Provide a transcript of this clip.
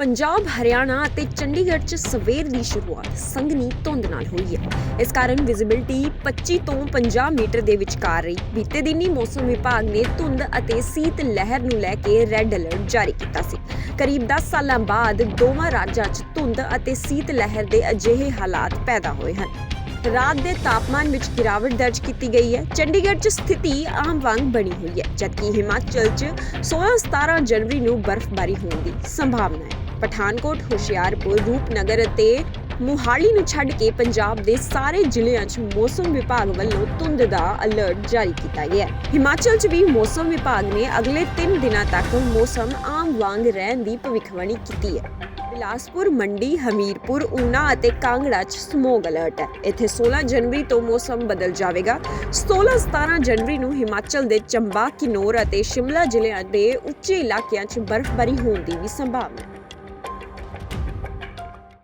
ਪੰਜਾਬ, ਹਰਿਆਣਾ ਅਤੇ ਚੰਡੀਗੜ੍ਹ 'ਚ ਸਵੇਰ ਦੀ ਸ਼ੁਰੂਆਤ ਸੰਘਣੀ ਧੁੰਦ ਨਾਲ ਹੋਈ ਹੈ। ਇਸ ਕਾਰਨ ਵਿਜ਼ਿਬਿਲਟੀ 25 ਤੋਂ 50 ਮੀਟਰ ਦੇ ਵਿਚਕਾਰ ਰਹੀ। ਬੀਤੇ ਦਿਨੀ ਮੌਸਮ ਵਿਭਾਗ ਨੇ ਧੁੰਦ ਅਤੇ ਸੀਤ ਲਹਿਰ ਨੂੰ ਲੈ ਕੇ ਰੈੱਡ ਅਲਰਟ ਜਾਰੀ ਕੀਤਾ ਸੀ। ਕਰੀਬ 10 ਸਾਲਾਂ ਬਾਅਦ ਦੋਵਾਂ ਰਾਜਾਂ 'ਚ ਧੁੰਦ ਅਤੇ ਸੀਤ ਲਹਿਰ ਦੇ ਅਜਿਹੇ ਹਾਲਾਤ ਪੈਦਾ ਹੋਏ ਹਨ। ਰਾਤ ਦੇ ਤਾਪਮਾਨ ਵਿੱਚ ਗਿਰਾਵਟ ਦਰਜ ਕੀਤੀ ਗਈ ਹੈ। ਚੰਡੀਗੜ੍ਹ 'ਚ ਸਥਿਤੀ ਆਮ ਵਾਂਗ ਬਣੀ ਹੋਈ ਹੈ, ਜਦਕਿ ਹਿਮਾਚਲ 'ਚ 16-17 ਜਨਵਰੀ ਨੂੰ ਬਰਫ਼ਬਾਰੀ ਹੋਣ ਦੀ ਸੰਭਾਵਨਾ ਹੈ। ਪਠਾਨਕੋਟ, ਹੁਸ਼ਿਆਰਪੁਰ, ਰੂਪਨਗਰ ਅਤੇ ਮੁਹਾਲੀ ਨੂੰ ਛੱਡ ਕੇ ਪੰਜਾਬ ਦੇ ਸਾਰੇ ਜ਼ਿਲ੍ਹਿਆਂ 'ਚ ਮੌਸਮ ਵਿਭਾਗ ਵੱਲੋਂ ਧੁੰਦ ਦਾ ਅਲਰਟ ਜਾਰੀ ਕੀਤਾ ਗਿਆ ਹੈ। ਹਿਮਾਚਲ 'ਚ ਵੀ ਮੌਸਮ ਵਿਭਾਗ ਨੇ ਅਗਲੇ 3 ਦਿਨਾਂ ਤੱਕ ਮੌਸਮ ਆਮ ਵਾਂਗ ਰਹਿਣ ਦੀ ਭਵਿੱਖਬਾਣੀ ਕੀਤੀ ਹੈ। ਬਿਲਾਸਪੁਰ, ਮੰਡੀ, ਹਮੀਰਪੁਰ, ਊਨਾ ਅਤੇ ਕਾਂਗੜਾ 'ਚ ਸਮੋਗ ਅਲਰਟ ਹੈ। ਇੱਥੇ 16 ਜਨਵਰੀ ਤੋਂ ਮੌਸਮ ਬਦਲ ਜਾਵੇਗਾ। 16-17 ਜਨਵਰੀ ਨੂੰ ਹਿਮਾਚਲ ਦੇ ਚੰਬਾ, ਕਿਨੌਰ ਅਤੇ ਸ਼ਿਮਲਾ ਜ਼ਿਲ੍ਹਿਆਂ ਦੇ ਉੱਚੇ ਇਲਾਕਿਆਂ 'ਚ ਬਰਫ਼ਬਾਰੀ ਹੋਣ ਦੀ ਵੀ ਸੰਭਾਵਨਾ ਹੈ।